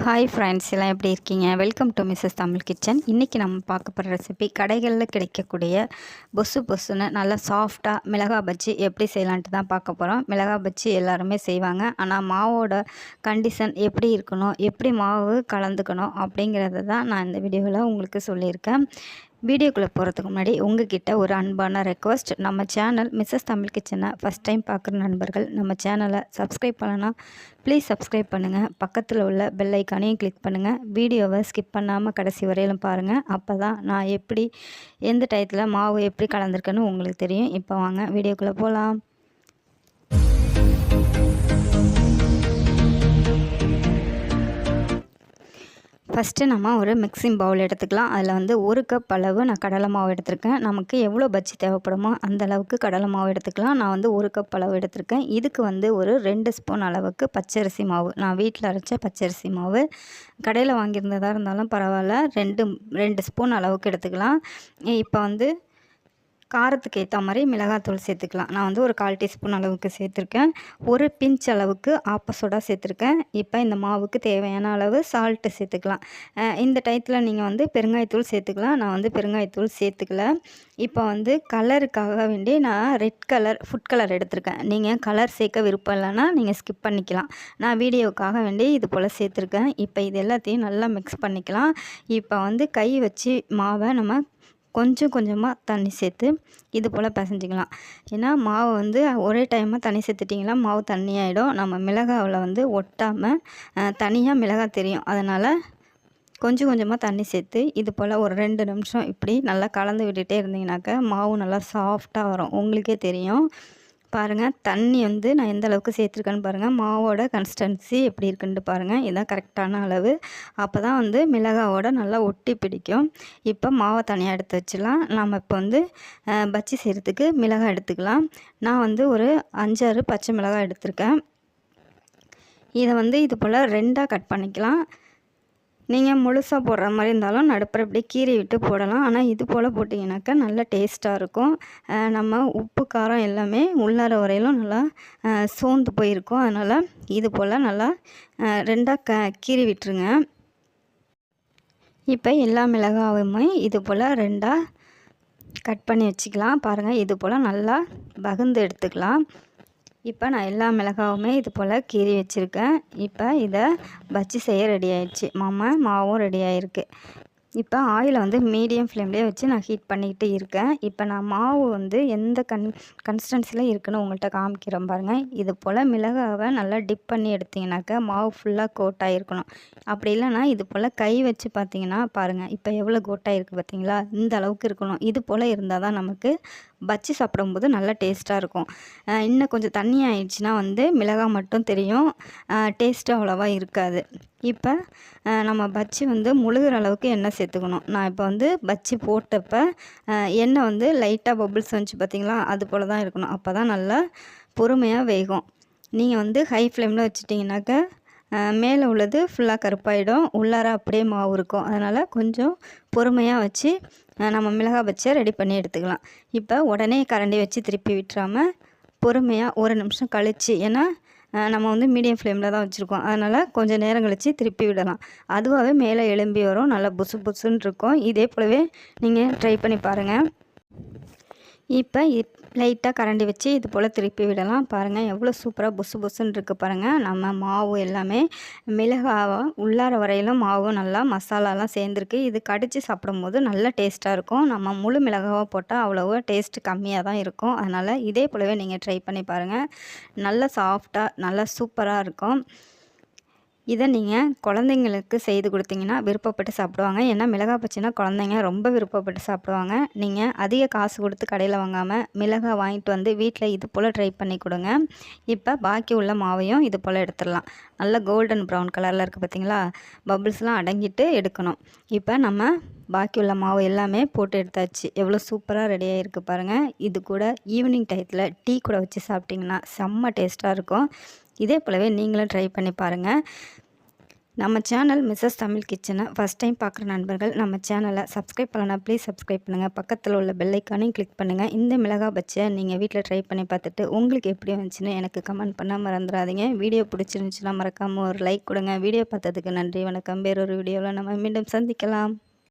Hi friends எல்லாம் எப்படி இருக்கீங்க? Welcome to Mrs Tamil kitchen இன்றைக்கி நம்ம பார்க்க போகிற ரெசிபி கடைகளில் கிடைக்கக்கூடிய பொசு பொசுன்னு நல்லா சாஃப்டாக மிளகா பஜ்ஜி எப்படி செய்யலான்ட்டு தான் பார்க்க போகிறோம் மிளகா பஜ்ஜி எல்லாருமே செய்வாங்க. ஆனால் மாவோட கண்டிஷன் எப்படி இருக்கணும் எப்படி மாவு கலந்துக்கணும் அப்படிங்கிறத தான் நான் இந்த வீடியோவில் உங்களுக்கு சொல்லியிருக்கேன். வீடியோக்குள்ளே போகிறதுக்கு முன்னாடி உங்ககிட்ட ஒரு அன்பான ரெக்வஸ்ட் நம்ம சேனல் மிஸ்ஸஸ் தமிழ் கிச்சனை ஃபஸ்ட் டைம் பார்க்குற நண்பர்கள் நம்ம சேனலை சப்ஸ்கிரைப் பண்ணலாம் ப்ளீஸ் சப்ஸ்கிரைப் பண்ணுங்கள் பக்கத்தில் உள்ள பெல் ஐக்கானையும் கிளிக் பண்ணுங்கள் வீடியோவை ஸ்கிப் பண்ணாமல் கடைசி வரையிலும் பாருங்கள் அப்போ தான் நான் எப்படி எந்த டயத்தில் மாவு எப்படி கலந்துருக்கேன்னு உங்களுக்கு தெரியும். இப்போ வாங்க வீடியோக்குள்ளே போகலாம் ஃபஸ்ட்டு நம்ம ஒரு மிக்சிங் பவுல் எடுத்துக்கலாம். அதில் வந்து ஒரு கப் அளவு நான் கடலை மாவு எடுத்திருக்கேன். நமக்கு எவ்வளோ பஜ்ஜி தேவைப்படுமோ அந்த அளவுக்கு கடலை மாவு எடுத்துக்கலாம். நான் வந்து ஒரு கப் அளவு எடுத்திருக்கேன். இதுக்கு வந்து ஒரு ரெண்டு ஸ்பூன் அளவுக்கு பச்சரிசி மாவு. நான் வீட்டில் அரைச்ச பச்சரிசி மாவு. கடையில் வாங்கியிருந்ததாக இருந்தாலும் பரவாயில்ல. ரெண்டு ரெண்டு ஸ்பூன் அளவுக்கு எடுத்துக்கலாம். இப்போ வந்து காரத்துக்கு ஏற்ற மாதிரி மிளகாத்தூள் சேர்த்துக்கலாம். நான் வந்து ஒரு கால் டீஸ்பூன் அளவுக்கு சேர்த்துருக்கேன். ஒரு பிஞ்ச் அளவுக்கு ஆப்பசோடா சேர்த்துருக்கேன். இப்போ இந்த மாவுக்கு தேவையான அளவு சால்ட்டு சேர்த்துக்கலாம். இந்த டயத்தில் நீங்கள் வந்து பெருங்காயத்தூள் சேர்த்துக்கலாம். நான் வந்து பெருங்காயத்தூள் சேர்த்துக்கல. இப்போ வந்து கலருக்காக வேண்டி நான் ரெட் கலர் ஃபுட் கலர் எடுத்திருக்கேன். நீங்கள் கலர் சேர்க்க விருப்பம் இல்லைன்னா நீங்கள் ஸ்கிப் பண்ணிக்கலாம். நான் வீடியோவுக்காக வேண்டி இது போல் சேர்த்துருக்கேன். இப்போ இது எல்லாத்தையும் நல்லா மிக்ஸ் பண்ணிக்கலாம். இப்போ வந்து கை வச்சு மாவை நம்ம கொஞ்சம் கொஞ்சமாக தண்ணி சேர்த்து இது போல் பிசைஞ்சிக்கலாம். ஏன்னா மாவு வந்து ஒரே டைமாக தண்ணி சேர்த்துட்டிங்கன்னா மாவு தண்ணியாகிடும் நம்ம மிளகாவில் வந்து ஒட்டாமல் தனியாக மிளகாய் தெரியும். அதனால் கொஞ்சம் கொஞ்சமாக தண்ணி சேர்த்து இது போல் ஒரு ரெண்டு நிமிஷம் இப்படி நல்லா கலந்து விட்டுகிட்டே இருந்தீங்கனாக்கா மாவு நல்லா சாஃப்டாக வரும். உங்களுக்கே தெரியும். பாருங்கள் தண்ணி வந்து நான் எந்த அளவுக்கு சேர்த்துருக்கேன்னு பாருங்கள் மாவோட கன்சிஸ்டன்சி எப்படி இருக்குன்ட்டு பாருங்கள் இதுதான் கரெக்டான அளவு. அப்போ தான் வந்து மிளகாவோட நல்லா ஒட்டி பிடிக்கும். இப்போ மாவை தனியாக எடுத்து வச்சிடலாம். நம்ம இப்போ வந்து பச்சி செய்கிறதுக்கு மிளகாய் எடுத்துக்கலாம். நான் வந்து ஒரு அஞ்சாறு பச்சை மிளகாய் எடுத்திருக்கேன். இதை வந்து இது போல் ரெண்டாக கட் பண்ணிக்கலாம். நீங்கள் முழுசாக போடுற மாதிரி இருந்தாலும் நடுப்புற இப்படி கீறி விட்டு போடலாம். ஆனால் இது போல் போட்டிங்கனாக்கா நல்ல டேஸ்ட்டாக இருக்கும். நம்ம உப்பு காரம் எல்லாமே உள்ளார வரையிலும் நல்லா சோர்ந்து போயிருக்கும். அதனால் இது போல் நல்லா ரெண்டாக க கீறி விட்டுருங்க. இப்போ எல்லா மிளகாவுமே இது போல் ரெண்டாக கட் பண்ணி வச்சுக்கலாம். பாருங்கள் இது போல் நல்லா பகுந்து எடுத்துக்கலாம். இப்போ நான் எல்லா மிளகாவுமே இது போல் கீறி வச்சுருக்கேன். இப்போ இதை பஜ்ஜி செய்ய ரெடி ஆயிடுச்சு. மாமா மாவும் ரெடி ஆகிருக்கு இப்போ ஆயிலை வந்து மீடியம் ஃப்ளேம்லேயே வச்சு நான் ஹீட் பண்ணிக்கிட்டு இருக்கேன். இப்போ நான் மாவு வந்து எந்த கன் கன்சிஸ்டன்சியில் இருக்குன்னு உங்கள்கிட்ட காமிக்கிறேன் பாருங்கள் இது போல் மிளகாவை நல்லா டிப் பண்ணி எடுத்திங்கனாக்கா மாவு ஃபுல்லாக கோட்டாக இருக்கணும் அப்படி இல்லைனா இது போல் கை வச்சு பார்த்தீங்கன்னா பாருங்கள் இப்போ எவ்வளோ கோட்டாகிருக்கு பார்த்தீங்களா இந்த அளவுக்கு இருக்கணும். இது போல் இருந்தால் தான் நமக்கு வச்சு சாப்பிடும்போது நல்லா டேஸ்ட்டாக இருக்கும். இன்னும் கொஞ்சம் தண்ணி ஆயிடுச்சுன்னா வந்து மிளகாய் மட்டும் தெரியும். டேஸ்ட்டு அவ்வளோவா இருக்காது. இப்போ நம்ம பச்சி வந்து முழுகிற அளவுக்கு எண்ணெய் சேர்த்துக்கணும். நான் இப்போ வந்து பச்சி போட்டப்போ எண்ணெய் வந்து லைட்டாக பபுள்ஸ் வந்துச்சு பார்த்திங்களா அது போல் தான் இருக்கணும். அப்போ தான் நல்லா பொறுமையாக வேகும். நீங்கள் வந்து ஹை ஃப்ளேமில் வச்சுட்டிங்கனாக்கா மேலே உள்ளது ஃபுல்லாக கருப்பாயிடும். உள்ளார அப்படியே மாவு இருக்கும். அதனால் கொஞ்சம் பொறுமையாக வச்சு நம்ம மிளகாய் பச்சை ரெடி பண்ணி எடுத்துக்கலாம். இப்போ உடனே கரண்டி வச்சு திருப்பி விட்டுறாமல் பொறுமையாக ஒரு நிமிஷம் கழித்து ஏன்னா நம்ம வந்து மீடியம் ஃப்ளேமில் தான் வச்சுருக்கோம். அதனால் கொஞ்சம் நேரம் கழித்து திருப்பி விடலாம். அதுவாகவே மேலே எலும்பி வரும். நல்லா புசு புசுன்னு இருக்கும். இதே போலவே நீங்கள் ட்ரை பண்ணி பாருங்கள் இப்போ லைட்டாக கரண்டி வச்சு இது போல் திருப்பி விடலாம். பாருங்கள் எவ்வளோ சூப்பராக புசு புசுன்னு இருக்குது பாருங்கள் நம்ம மாவு எல்லாமே மிளகாவை உள்ளார வரையிலும் மாவும் நல்லா மசாலாலாம் சேர்ந்துருக்கு. இது கடித்து சாப்பிடும்போது நல்ல டேஸ்ட்டாக இருக்கும். நம்ம முழு மிளகாவை போட்டால் அவ்வளோவா டேஸ்ட் கம்மியாக தான் இருக்கும். அதனால் இதே போலவே நீங்கள் ட்ரை பண்ணி பாருங்கள் நல்லா சாஃப்டாக நல்லா சூப்பராக இருக்கும். இதை நீங்கள் குழந்தைங்களுக்கு செய்து கொடுத்தீங்கன்னா விருப்பப்பட்டு சாப்பிடுவாங்க. ஏன்னா மிளகா பச்சைனா குழந்தைங்க ரொம்ப விருப்பப்பட்டு சாப்பிடுவாங்க. நீங்கள் அதிக காசு கொடுத்து கடையில் வாங்காமல் மிளகாய் வாங்கிட்டு வந்து வீட்டில் இது போல் ட்ரை பண்ணி கொடுங்க. இப்போ பாக்கி உள்ள மாவையும் இது போல் எடுத்துடலாம். நல்ல கோல்டன் ப்ரௌன் கலரில் இருக்குது பார்த்தீங்களா பபுள்ஸ்லாம் அடங்கிட்டு எடுக்கணும். இப்போ நம்ம பாக்கி உள்ள மாவு எல்லாமே போட்டு எடுத்தாச்சு. எவ்வளோ சூப்பராக ரெடியாக இருக்குது பாருங்கள் இது கூட ஈவினிங் டயத்தில் டீ கூட வச்சு சாப்பிட்டிங்கன்னா செம்ம டேஸ்ட்டாக இருக்கும். இதே போலவே நீங்களும் ட்ரை பண்ணி பாருங்கள் நம்ம சேனல் மிஸ்ஸஸ் தமிழ் கிச்சனை ஃபஸ்ட் டைம் பார்க்குற நண்பர்கள் நம்ம சேனலை சப்ஸ்கிரைப் பண்ணலாம் ப்ளீஸ் சப்ஸ்கிரைப் பண்ணுங்கள் பக்கத்தில் உள்ள பெல்லைக்கானையும் கிளிக் பண்ணுங்கள் இந்த மிளகாய் பச்சை நீங்கள் வீட்டில் ட்ரை பண்ணி பார்த்துட்டு உங்களுக்கு எப்படி வந்துச்சுன்னு எனக்கு கமெண்ட் பண்ண மறந்துடாதீங்க. வீடியோ பிடிச்சிருந்துச்சுன்னா மறக்காமல் ஒரு லைக் கொடுங்க. வீடியோ பார்த்ததுக்கு நன்றி வணக்கம். வேறொரு வீடியோவில் நம்ம மீண்டும் சந்திக்கலாம்.